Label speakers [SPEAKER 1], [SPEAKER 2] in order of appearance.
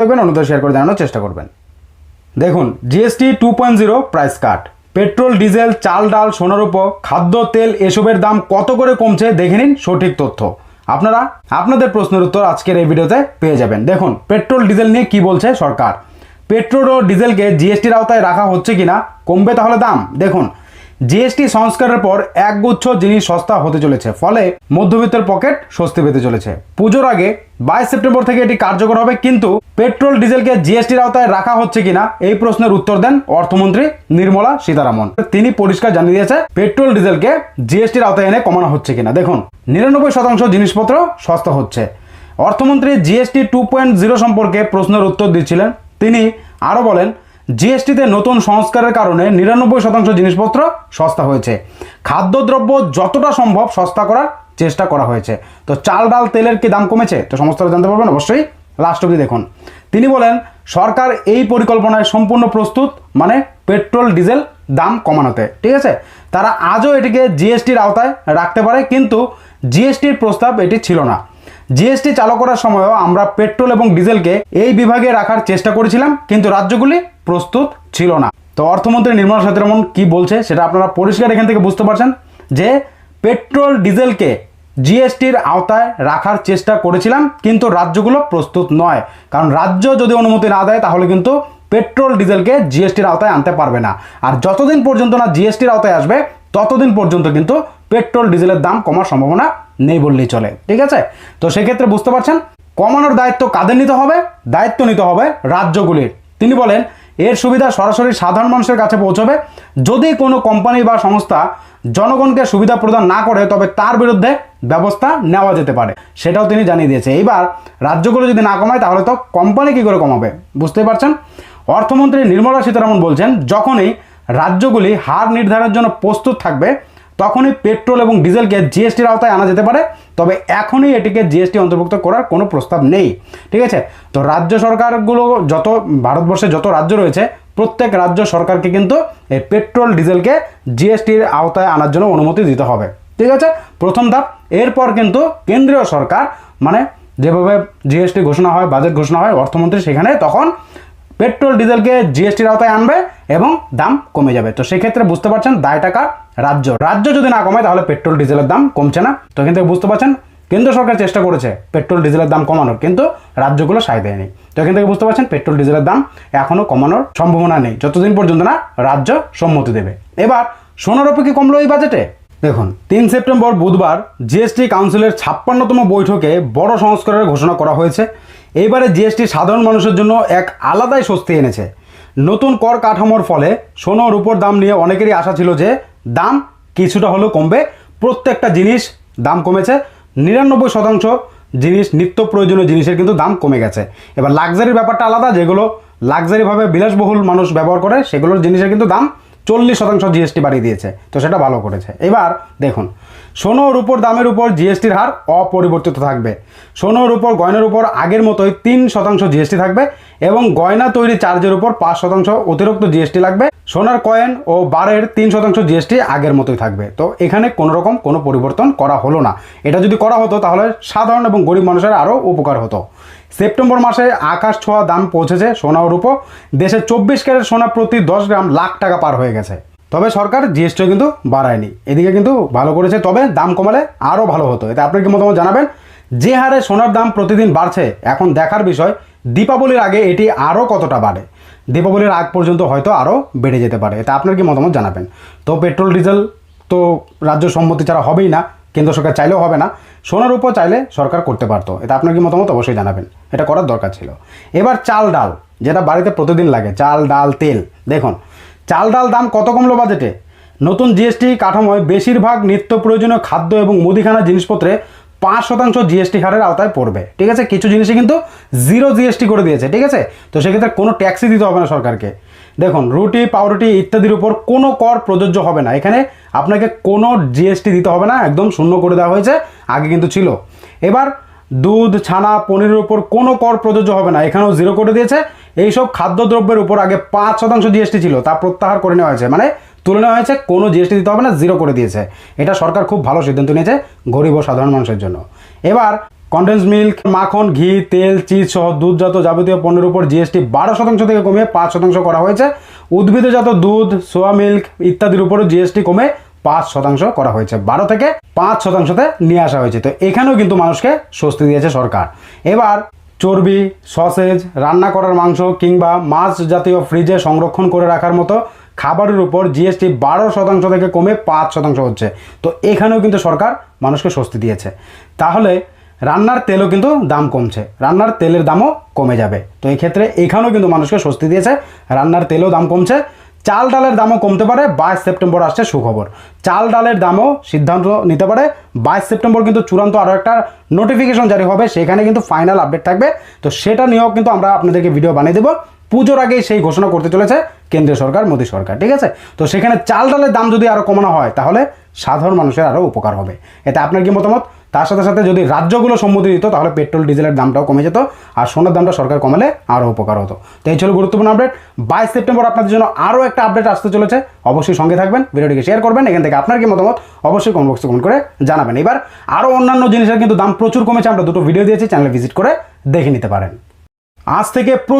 [SPEAKER 1] দেখবেন অন্যদের শেয়ার করে জানানোর চেষ্টা করবেন। দেখুন GST two point zero price cut petrol, diesel, চাল, ডাল, সোনার উপর, খাদ্য, তেল, এসবের দাম কত করে কমছে দেখে নিন সঠিক তথ্য। আপনারা আপনাদের প্রশ্নের উত্তর আজকের এই ভিডিওতে পেয়ে যাবেন। দেখুন, পেট্রোল, ডিজেল নিয়ে কি বলছে সরকার? পেট্রোল ও ডিজেলকে জিএসটির আওতায় রাখা হচ্ছে কিনা? কমবে তাহলে দাম? দেখুন জিএসটি সংস্কারের পর একগুচ্ছ জিনিস সস্তা হতে চলেছে, ফলে মধ্যবিত্তের পকেট স্বস্তি পেতে চলেছে। পুজোর আগে বাইশ সেপ্টেম্বর থেকে এটি কার্যকর হবে, কিন্তু পেট্রোল ডিজেলকে জিএসটির আওতায় রাখা হচ্ছে কিনা এই প্রশ্নের উত্তর দেন অর্থমন্ত্রী নির্মলা সীতারামন। তিনি পরিষ্কার জানিয়ে দিয়েছে, পেট্রোল ডিজেলকে জিএসটির আওতায় এনে কমানো হচ্ছে কিনা। দেখুন, নিরানব্বই শতাংশ জিনিসপত্র সস্তা হচ্ছে। অর্থমন্ত্রী জিএসটি টু পয়েন্ট জিরো সম্পর্কে প্রশ্নের উত্তর দিচ্ছিলেন। তিনি আরও বলেন জিএসটিতে নতুন সংস্কারের কারণে নিরানব্বই শতাংশ জিনিসপত্র সস্তা হয়েছে। খাদ্যদ্রব্য যতটা সম্ভব সস্তা করার চেষ্টা করা হয়েছে। তো চাল, ডাল, তেলের কি দাম কমেছে? তো সমস্তটা জানতে পারবেন অবশ্যই লাস্ট অবধি দেখুন। তিনি বলেন, সরকার এই পরিকল্পনায় সম্পূর্ণ প্রস্তুত মানে পেট্রোল, ডিজেল দাম কমানোতে। ঠিক আছে? তারা আজও এটিকে জিএসটির আওতায় রাখতে পারে, কিন্তু জিএসটির প্রস্তাব এটি ছিল না। জিএসটি চালু করার সময়ও আমরা পেট্রোল এবং ডিজেলকে এই বিভাগে রাখার চেষ্টা করেছিলাম, কিন্তু রাজ্যগুলি প্রস্তুত ছিল না। তো অর্থমন্ত্রী নির্মলা সীতারামন কি বলছে সেটা আপনারা পরিষ্কার এখান থেকে বুঝতে পারছেন, যে পেট্রোল, ডিজেলকে জিএসটির আওতায় রাখার চেষ্টা করেছিলাম, কিন্তু রাজ্যগুলো প্রস্তুত নয়। কারণ রাজ্য যদি অনুমতি না দেয়, তাহলে কিন্তু পেট্রোল, ডিজেলকে জিএসটির আওতায় আনতে পারবে না। আর যতদিন পর্যন্ত না জিএসটির আওতায় আসবে, ততদিন পর্যন্ত কিন্তু পেট্রোল, ডিজেলের দাম কমার সম্ভাবনা নেই বললেই চলে, ঠিক আছে? তো সেক্ষেত্রে বুঝতে পারছেন? কমানোর দায়িত্ব কাদের নিতে হবে? দায়িত্ব নিতে হবে রাজ্যগুলির। তিনি বলেন, এর সুবিধা সরাসরি সাধারণ মানুষের কাছে পৌঁছবে। যদি কোনো কোম্পানি বা সংস্থা জনগণকে সুবিধা প্রদান না করে, তবে তার বিরুদ্ধে ব্যবস্থা নেওয়া যেতে পারে। সেটাও তিনি জানিয়ে দিয়েছে। এইবার রাজ্যগুলো যদি না কমায়, তাহলে তো কোম্পানি কী করে কমাবে? বুঝতেই পারছেন? অর্থমন্ত্রী নির্মলা সীতারামন বলছেন, যখনই রাজ্যগুলি হার নির্ধারণের জন্য প্রস্তুত থাকবে তখনই পেট্রোল এবং ডিজেলকে জিএসটির আওতায় আনা যেতে পারে, তবে এখনই এটিকে জিএসটি অন্তর্ভুক্ত করার কোনো প্রস্তাব নেই। ঠিক আছে? তো রাজ্য সরকারগুলো যত, ভারতবর্ষে যত রাজ্য রয়েছে, প্রত্যেক রাজ্য সরকারকে কিন্তু এই পেট্রোল, ডিজেলকে জিএসটির আওতায় আনার জন্য অনুমতি দিতে হবে। ঠিক আছে? প্রথম ধাপ, এরপর কিন্তু কেন্দ্রীয় সরকার মানে যেভাবে জিএসটি ঘোষণা হয়, বাজেট ঘোষণা হয়, অর্থমন্ত্রী সেখানে তখন পেট্রোল, ডিজেলকে জিএসটির আওতায় আনবে এবং দাম কমে যাবে। তো সেক্ষেত্রে বুঝতে পারছেন দায় টাকা রাজ্য। রাজ্য যদি না কমায়, তাহলে পেট্রোল, ডিজেলের দাম কমছে না। তো এখান থেকে বুঝতে পারছেন, কেন্দ্র সরকার চেষ্টা করেছে পেট্রোল, ডিজেলের দাম কমানোর, কিন্তু রাজ্যগুলো সায় দেয়নি। তো এখান থেকে বুঝতে পারছেন, পেট্রোল, ডিজেলের দাম এখনও কমানোর সম্ভাবনা নেই। যতদিন পর্যন্ত না রাজ্য সম্মতি দেবে। এবার সোনার কি কমলো এই বাজেটে? দেখুন, তিন সেপ্টেম্বর বুধবার জিএসটি কাউন্সিলের ছাপ্পান্নতম বৈঠকে বড় সংস্কারের ঘোষণা করা হয়েছে। এইবারে জিএসটি সাধারণ মানুষের জন্য এক আলাদাই স্বস্তি এনেছে। নতুন কর কাঠামোর ফলে সোনার উপর দাম নিয়ে অনেকেরই আশা ছিল যে দাম কিছুটা হলেও কমবে। প্রত্যেকটা জিনিস দাম কমেছে। নিরানব্বই শতাংশ জিনিস নিত্য প্রয়োজনীয় জিনিসের কিন্তু দাম কমে গেছে। এবার লাক্সারির ব্যাপারটা আলাদা, যেগুলো লাক্সারিভাবে বিলাসবহুল মানুষ ব্যবহার করে, সেগুলোর জিনিসের কিন্তু দাম চল্লিশ শতাংশ জিএসটি বাড়িয়ে দিয়েছে। তো সেটা ভালো করেছে। এবার দেখুন, সোনোর উপর দামের উপর জিএসটির হার অপরিবর্তিত থাকবে। সোনোর উপর, গয়নার উপর আগের মতোই তিন শতাংশ জিএসটি থাকবে এবং গয়না তৈরি চার্জের উপর পাঁচ শতাংশ অতিরিক্ত জিএসটি লাগবে। সোনার কয়েন ও বারের তিন শতাংশ জিএসটি আগের মতোই থাকবে। তো এখানে কোনো রকম কোনো পরিবর্তন করা হলো না। এটা যদি করা হতো তাহলে সাধারণ এবং গরিব মানুষের আরও উপকার হতো। সেপ্টেম্বর মাসে আকাশ ছোঁয়া দাম পৌঁছেছে সোনা ও রূপো। দেশে চব্বিশ ক্যারেট সোনা প্রতি দশ গ্রাম লাখ টাকা পার হয়ে গেছে। তবে সরকার জিএসটিও কিন্তু বাড়ায়নি। এদিকে কিন্তু ভালো করেছে, তবে দাম কমালে আরও ভালো হতো। এতে আপনার কি মতামত জানাবেন? যে হারে সোনার দাম প্রতিদিন বাড়ছে, এখন দেখার বিষয়, দীপাবলির আগে এটি আরও কতটা বাড়ে? দীপাবলির আগ পর্যন্ত হয়তো আরও বেড়ে যেতে পারে। এটা আপনার কি মতামত জানাবেন? তো পেট্রোল, ডিজেল তো রাজ্য সম্মতি ছাড়া হবেই না। কেন্দ্র সরকার চাইলেও হবে না। সোনার উপর চাইলে সরকার করতে পারতো। এটা আপনার কি মতামত? অবশ্যই জানাবেন। এটা করার দরকার ছিল। এবার চাল ডাল, যেটা বাড়িতে প্রতিদিন লাগে, চাল, ডাল, তেল। দেখুন, চাল ডাল দাম কত কমলো বাজেটে? নতুন জিএসটি কাঠামোয় বেশিরভাগ নিত্য প্রয়োজনীয় খাদ্য এবং মুদিখানা জিনিসপত্রে পাঁচ শতাংশ জিএসটি হারের আওতায় পড়বে। ঠিক আছে? কিছু জিনিসে কিন্তু জিরো জিএসটি করে দিয়েছে, ঠিক আছে? তো সেক্ষেত্রে কোনো ট্যাক্সই দিতে হবে না সরকারকে। দেখুন, রুটি, পাউরুটি ইত্যাদির উপর কোনো কর প্রযোজ্য হবে না। এখানে আপনাকে কোনো জিএসটি দিতে হবে না, একদম শূন্য করে দেওয়া হয়েছে, আগে কিন্তু ছিল। এবার দুধ, ছানা, পনিরের উপর কোনো কর প্রযোজ্য হবে না, এখানেও জিরো করে দিয়েছে। এইসব খাদ্যদ্রব্যের উপর আগে পাঁচ শতাংশ জিএসটি ছিল, তা প্রত্যাহার করে নেওয়া হয়েছে। মানে তুলে নেওয়া হয়েছে, কোনো জিএসটি দিতে হবে না জিরো করে দিয়েছে। এটা সরকার খুব ভালো সিদ্ধান্ত নিয়েছে, গরিব ও সাধারণ মানুষের জন্য। এবার কন্ডেন্স মিল্ক মাখন, ঘি, তেল চিজ সহ দুধজাত যাবতীয় পণ্যের উপর জিএসটি বারো শতাংশ থেকে কমিয়ে পাঁচ শতাংশ করা হয়েছে। উদ্ভিদজাত দুধ সোয়া মিল্ক ইত্যাদির উপরও জিএসটি কমে পাঁচ শতাংশ করা হয়েছে। বারো থেকে পাঁচ শতাংশতে নিয়ে আসা হয়েছে। তো এখানেও কিন্তু মানুষকে স্বস্তি দিয়েছে সরকার। এবার, চর্বি, সসেজ, রান্না করার মাংস কিংবা মাছ জাতীয় ফ্রিজে সংরক্ষণ করে রাখার মতো খাবারের উপর জিএসটি বারো শতাংশ থেকে কমে পাঁচ শতাংশ হচ্ছে। তো এখানেও কিন্তু সরকার মানুষকে স্বস্তি দিয়েছে। তাহলে রান্নার তেলও কিন্তু দাম কমছে। রান্নার তেলের দামও কমে যাবে। তো এই ক্ষেত্রে এখানেও কিন্তু মানুষকে স্বস্তি দিয়েছে। রান্নার তেলও দাম কমছে। চাল ডালের দামও কমতে পারে। বাইশ সেপ্টেম্বর আসছে সুখবর। চাল ডালের দামও সিদ্ধান্ত নিতে পারে। বাইশ সেপ্টেম্বর কিন্তু চূড়ান্ত আরও একটা নোটিফিকেশন জারি হবে। সেখানে কিন্তু ফাইনাল আপডেট থাকবে। তো সেটা নিয়েও কিন্তু আমরা আপনাদেরকে ভিডিও বানিয়ে দেবো। পুজোর আগেই সেই ঘোষণা করতে চলেছে কেন্দ্রীয় সরকার, মোদী সরকার, ঠিক আছে? তো সেখানে চাল ডালের দাম যদি আরও কমানো হয়, তাহলে সাধারণ মানুষের আরও উপকার হবে। এতে আপনার কি মতামত? তার সাথে সাথে যদি রাজ্যগুলো সম্মতি দিত, তাহলে পেট্রোল, ডিজেলের দামটাও কমে যেত আর সোনার দামটা সরকার কমালে আরও উপকার হতো। তো এই ছিল গুরুত্বপূর্ণ আপডেট বাইশ সেপ্টেম্বর আপনাদের জন্য আরও একটা আপডেট আসতে চলেছে। অবশ্যই সঙ্গে থাকবেন, ভিডিওটিকে শেয়ার করবেন, এখান থেকে আপনার কি মতামত? অবশ্যই কমেন্ট বক্সে কমেন্ট করে জানাবেন। এবার আরও অন্যান্য জিনিসের কিন্তু দাম প্রচুর কমেছে, আমরা দুটো ভিডিও দিয়েছি চ্যানেলে ভিজিট করে দেখে নিতে পারেন। আজ থেকে